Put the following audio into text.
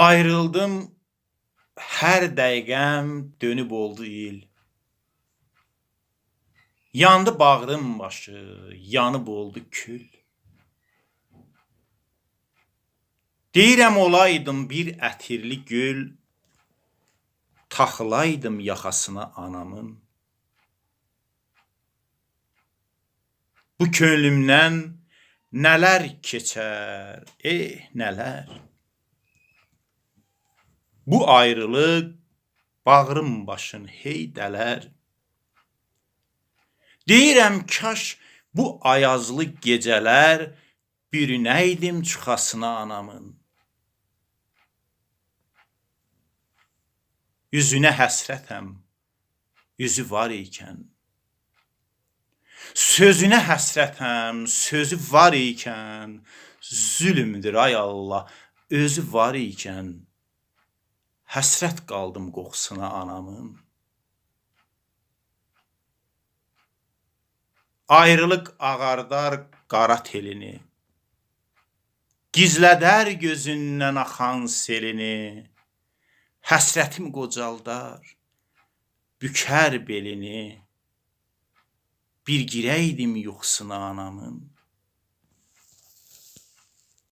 Ayrıldım, hər dəqiqəm dönüb oldu il. Yandı bağrım başı, yanıb oldu kül. Deyirəm olaydım bir ətirli gül, taxılaydım yaxasına anamın. Bu könlümdən nələr keçər, eh nələr. Bu ayrılıq bağrım başın hey dələr. Deyirəm kaş bu ayazlı gecələr bürünəydim çuxasına anamın. Üzünə həsrətəm, üzü var ikən. Sözünə həsrətəm, sözü var ikən. Zülmdür ay Allah, özü var ikən. Həsrət qaldım qoxusuna anamın. Ayrılıq ağardar qara telini. Gizlədər gözündən axan selini. Həsrətim qocaldar, bükər belini. Bir girəydim yuxusuna anamın.